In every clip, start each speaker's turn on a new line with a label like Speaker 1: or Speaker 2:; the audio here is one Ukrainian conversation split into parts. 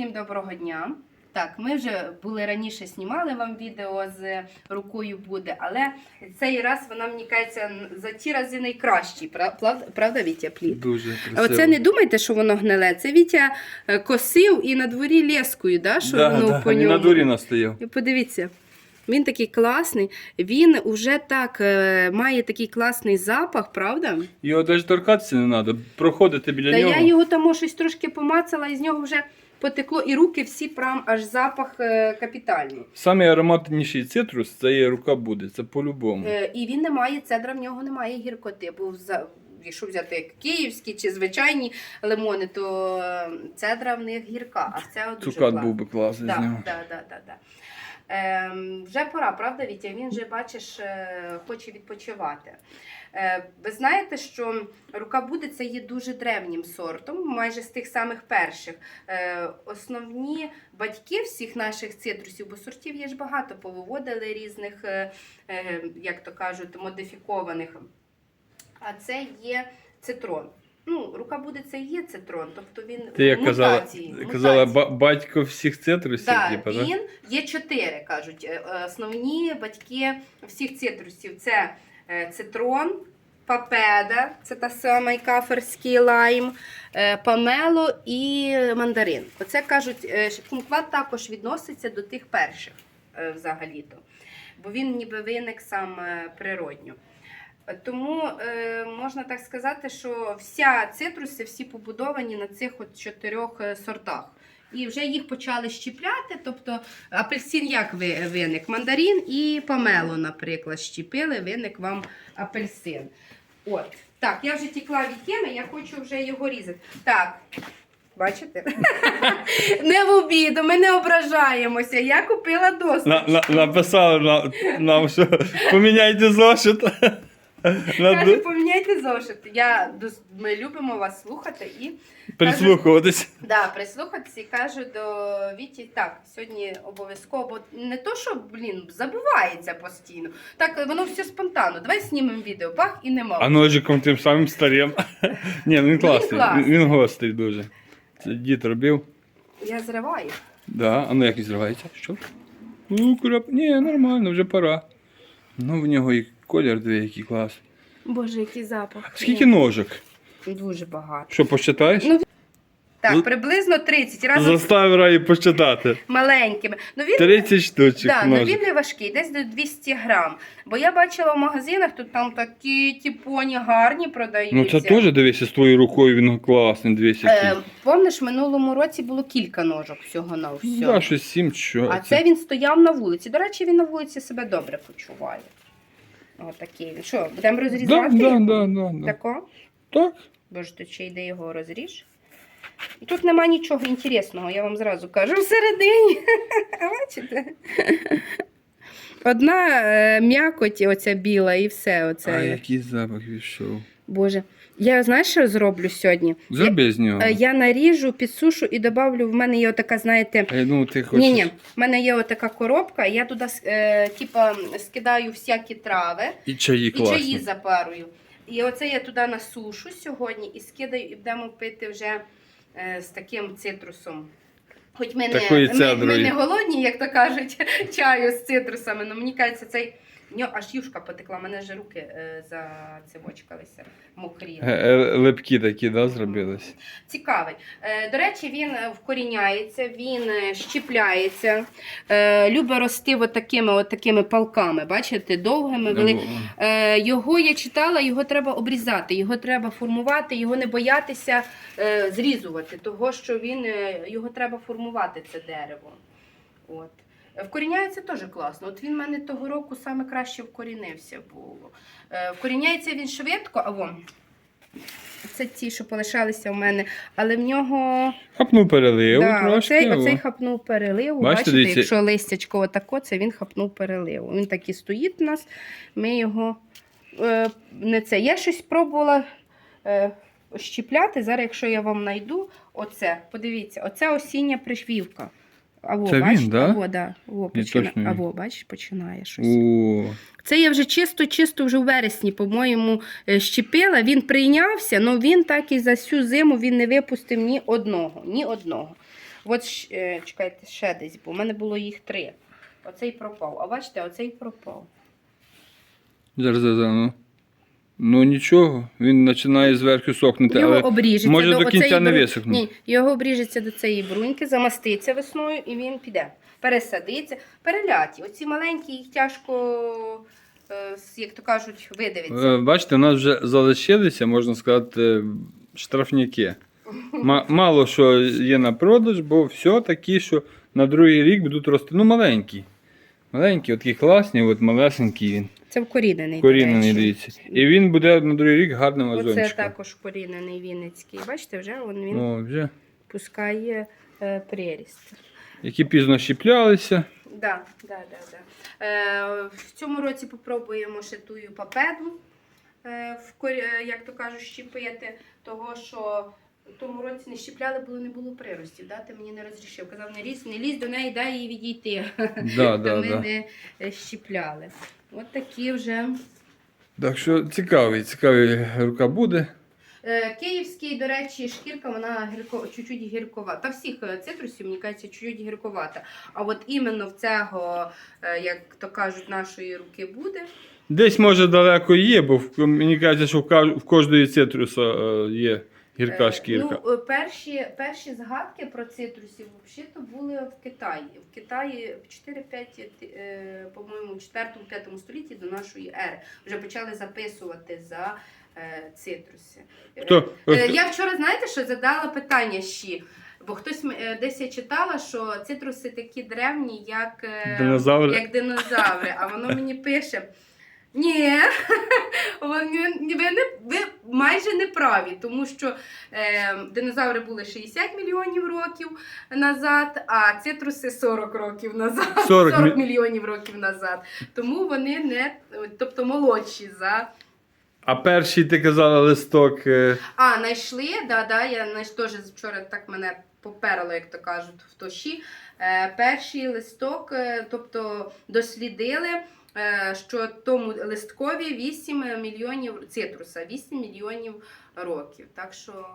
Speaker 1: Всім доброго дня. Так, ми вже були раніше знімали вам відео з рукою буде, але цей раз вона мені кажеться за ті рази найкращий. Правда, правда Вітя плід?
Speaker 2: Дуже
Speaker 1: А
Speaker 2: красиво.
Speaker 1: оце не думайте, що воно гниле. Це Вітя е, косив і на дворі лескою, да, що
Speaker 2: да,
Speaker 1: воно
Speaker 2: да,
Speaker 1: по ньому.
Speaker 2: на дворі настояв.
Speaker 1: Подивіться, він такий класний. Він уже так е, має такий класний запах, правда?
Speaker 2: Його навіть торкатися не треба, проходити біля
Speaker 1: Та
Speaker 2: нього.
Speaker 1: я його там щось трошки помацала, і з нього вже потекло, і руки всі прям аж запах е, капітальний.
Speaker 2: Самий ароматніший цитрус це є рука буде, це по-любому.
Speaker 1: Е, і він не має, цедра в нього немає гіркоти. Бо за, якщо взяти київські чи звичайні лимони, то е, цедра в них гірка, а це дуже
Speaker 2: Цукат
Speaker 1: клас.
Speaker 2: був би класний з нього.
Speaker 1: да, да, да, да. Ем, вже пора, правда, Вітя? Він вже, бачиш, е, хоче відпочивати. Е, ви знаєте, що рука буде це є дуже древнім сортом, майже з тих самих перших. Е, основні батьки всіх наших цитрусів, бо сортів є ж багато, повиводили різних, е, е, як то кажуть, модифікованих. А це є цитрон. Ну, рука буде це і є цитрон, тобто він
Speaker 2: Ти як казала,
Speaker 1: мутації,
Speaker 2: казала
Speaker 1: мутації.
Speaker 2: ба- батько всіх цитрусів,
Speaker 1: Так,
Speaker 2: типу, да?
Speaker 1: він є чотири, кажуть. Е, е, Основні батьки всіх цитрусів це е, цитрон, папеда, це та сама і каферський лайм, е, памело і мандарин. Оце кажуть, е, що кумкват також відноситься до тих перших е, взагалі-то, бо він ніби виник сам е, природньо. Тому е, можна так сказати, що вся цитруси всі побудовані на цих от чотирьох е, сортах. І вже їх почали щіпляти. Тобто апельсин як ви- виник? Мандарин і помело, наприклад, щепили, виник вам апельсин. От. Так, я вже тікла від теми, я хочу вже його різати. Так. Бачите? не в обіду, ми не ображаємося. Я купила досить.
Speaker 2: На, на, написали на, нам, що поміняйте зошит.
Speaker 1: Каже, поміняйте зошит. Я, дос- ми любимо вас слухати і
Speaker 2: Прислухуватись.
Speaker 1: Да, прислухатися і кажу до Віті, так, сьогодні обов'язково, бо не то, що, блін, забувається постійно. Так, воно все спонтанно. Давай знімемо відео, бах і нема.
Speaker 2: А ножиком тим самим старим. Ні, ну він класний.
Speaker 1: класний.
Speaker 2: Він, він гострий дуже. Це дід робив.
Speaker 1: Я зриваю.
Speaker 2: Да, а ну як він зривається? Що? Ну, крап... Ні, нормально, вже пора. Ну, в нього і колір диви, який клас.
Speaker 1: Боже, який запах.
Speaker 2: Скільки ножок?
Speaker 1: Дуже багато.
Speaker 2: Що, посчитаєш?
Speaker 1: Ну, Так,
Speaker 2: Ну,
Speaker 1: приблизно 30 разом з
Speaker 2: Застав Раї посчитати.
Speaker 1: маленькими. Ну він,
Speaker 2: 30 штучок
Speaker 1: да, ну,
Speaker 2: ножик.
Speaker 1: він не важкий, десь до 200 грам. Бо я бачила в магазинах, тут там такі тіпоні гарні продаються.
Speaker 2: Ну це теж дивися з твоєю рукою, він класний, дивись
Speaker 1: Е,
Speaker 2: який.
Speaker 1: помниш, в минулому році було кілька ножок всього на все.
Speaker 2: Ну, Да, щось сім, що.
Speaker 1: А це він стояв на вулиці. До речі, він на вулиці себе добре почуває. Отакий він. Що, будемо розрізати?
Speaker 2: да,
Speaker 1: його?
Speaker 2: да, да, да.
Speaker 1: Тако?
Speaker 2: Так.
Speaker 1: Боже, тут ще йде його розріж. І тут нема нічого інтересного, я вам зразу кажу, всередині. Бачите? Одна е, м'якоть, оця біла, і все. Оце.
Speaker 2: А який запах війшов.
Speaker 1: Боже. Я знаєш, що зроблю сьогодні?
Speaker 2: Зроби з нього.
Speaker 1: Я, е, я наріжу, підсушу і добавлю. В мене є отака, знаєте,
Speaker 2: я думав, ти хочеш.
Speaker 1: Ні, ні, в мене є отака коробка, я туди е, типа, скидаю всякі трави
Speaker 2: І чаї
Speaker 1: і
Speaker 2: класні.
Speaker 1: чаї запарую. І оце я туди насушу сьогодні і скидаю, і будемо пити вже е, з таким цитрусом. Хоч ми не, ми, ми не голодні, як то кажуть, чаю з цитрусами, але мені кажеться, цей в нього аж юшка потекла, мене вже руки е, зацивочкалися, мокрі.
Speaker 2: Е, е, Липкі такі, да, зробились.
Speaker 1: Цікавий. Е, До речі, він вкоріняється, він е, щіпляється, е, любить рости от такими, от такими палками, бачите, довгими, великими. Е, Його я читала, його треба обрізати, його треба формувати, його не боятися е, зрізувати, того що він, е, його треба формувати, це дерево. От. Вкоріняється теж класно. От він в мене того року саме краще вкорінився було. Е, Вкоріняється він швидко, а вон. Це ті, що полишалися в мене, але в нього
Speaker 2: Хапнув перелив
Speaker 1: да,
Speaker 2: трошки.
Speaker 1: оцей, оцей хапнув переливу.
Speaker 2: Бачите,
Speaker 1: Бачите, якщо листячко отако, це він хапнув переливу. Він так і стоїть у нас. Ми його е, не це. Я щось пробувала е, щіпляти. Зараз, якщо я вам знайду, оце, подивіться, оце осіння пришвівка. Або,
Speaker 2: Це він, да?
Speaker 1: або, да,
Speaker 2: Ні,
Speaker 1: почина...
Speaker 2: точно він.
Speaker 1: або, бачиш, починає щось.
Speaker 2: О,
Speaker 1: Це я вже чисто-чисто вже в вересні, по-моєму, е, щепила. Він прийнявся, але він так і за всю зиму він не випустив ні одного. Ні одного. От щ- е, чекайте, ще десь, бо в мене було їх три. Оцей пропав. А бачите, оцей пропав.
Speaker 2: Зараз, зараз, ну. Ну нічого, він починає зверху сохнути,
Speaker 1: Його
Speaker 2: але
Speaker 1: обріжеться
Speaker 2: може до кінця не
Speaker 1: бру-
Speaker 2: висохне.
Speaker 1: Ні, його обріжеться до цієї бруньки, замаститься весною і він піде. Пересадиться. Переляті. Оці маленькі, їх тяжко, е, як то кажуть, видивиться.
Speaker 2: Е, Бачите, у нас вже залишилися, можна сказати, штрафняки. Мало що є на продаж, бо все такі, що на другий рік будуть рости. Ну, маленькі. Маленькі, от такі класні, от малесенький він.
Speaker 1: Це вкорінений. до
Speaker 2: Корінений,
Speaker 1: речі.
Speaker 2: дивіться. І він буде на другий рік гарним
Speaker 1: Оце
Speaker 2: вазончиком.
Speaker 1: також корінений вінницький. Бачите, вже він, він
Speaker 2: О, вже.
Speaker 1: пускає е, приріст.
Speaker 2: Які пізно щіплялися.
Speaker 1: Да, да, да, да. Е, в цьому році попробуємо ще тую папеду, е, в корі- е, як то кажуть, щепити, того що в тому році не щіпляли, бо не було приростів. Да? Ти мені не розрішив. Казав, не лізь, не лізь до неї, дай їй відійти.
Speaker 2: Да,
Speaker 1: То
Speaker 2: да,
Speaker 1: ми
Speaker 2: да.
Speaker 1: не е, щіпляли. От такі вже.
Speaker 2: Так що цікавий, цікавий рука буде.
Speaker 1: Е, Київський, до речі, шкірка, вона гірко, чуть-чуть гірковата. Та всіх е, цитрусів, мені кажеться, чуть-чуть гірковата. А от іменно в цього, е, як то кажуть, нашої руки буде.
Speaker 2: Десь може далеко є, бо в- мені кажеться, що в каж- в кожної цитруса е, є гірка
Speaker 1: Е,
Speaker 2: шкірка.
Speaker 1: Ну, е, перші, перші згадки про цитрусів взагалі були в Китаї. В Китаї в 4-5, е, по-моєму, 4-5 столітті до нашої ери вже почали записувати за е, цитруси. Е,
Speaker 2: Хто?
Speaker 1: е, Я вчора, знаєте, що задала питання ще. Бо хтось е, десь я читала, що цитруси такі древні, як, е,
Speaker 2: Динозаври.
Speaker 1: як динозаври, а воно мені пише. Ні, ви, не, ви майже не праві, тому що е, динозаври були 60 мільйонів років назад, а цитруси 40 років назад,
Speaker 2: 40 мі-
Speaker 1: мільйонів років назад. Тому вони не, тобто молодші за.
Speaker 2: А перший ти казала листок. е,
Speaker 1: А, знайшли, да, да, я теж вчора так мене поперало, як то кажуть, в тоші. Е, перший листок, е, тобто дослідили, що тому листкові 8 мільйонів цитруса, 8 мільйонів років. Так що.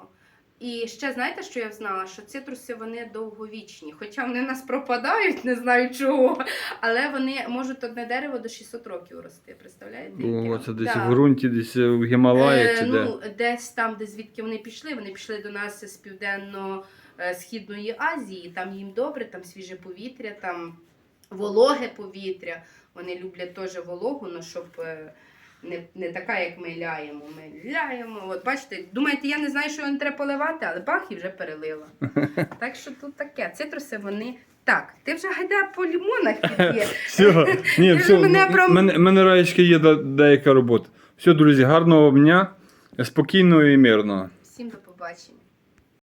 Speaker 1: І ще знаєте, що я знала? Що цитруси вони довговічні. Хоча вони в нас пропадають, не знаю чого, але вони можуть одне дерево до 600 років рости. Представляєте?
Speaker 2: О, це десь
Speaker 1: Да.
Speaker 2: в ґрунті, десь в Гімалаях
Speaker 1: Е,
Speaker 2: чи де.
Speaker 1: ну, десь там, де звідки вони пішли, вони пішли до нас з південно-східної Азії, там їм добре, там свіже повітря, там вологе повітря. Вони люблять теж вологу, ну щоб е, не, не така, як ми ляємо. Ми ляємо. От бачите, думаєте, я не знаю, що не треба поливати, але бах і вже перелила. Так що тут таке. Цитруси вони. Так, ти вже гайда по лімонах.
Speaker 2: Все, ні, все,
Speaker 1: мене
Speaker 2: м-
Speaker 1: пром-
Speaker 2: мене, мене раєчки є деяка робота. Все, друзі, гарного дня, спокійного і мирного.
Speaker 1: Всім до побачення.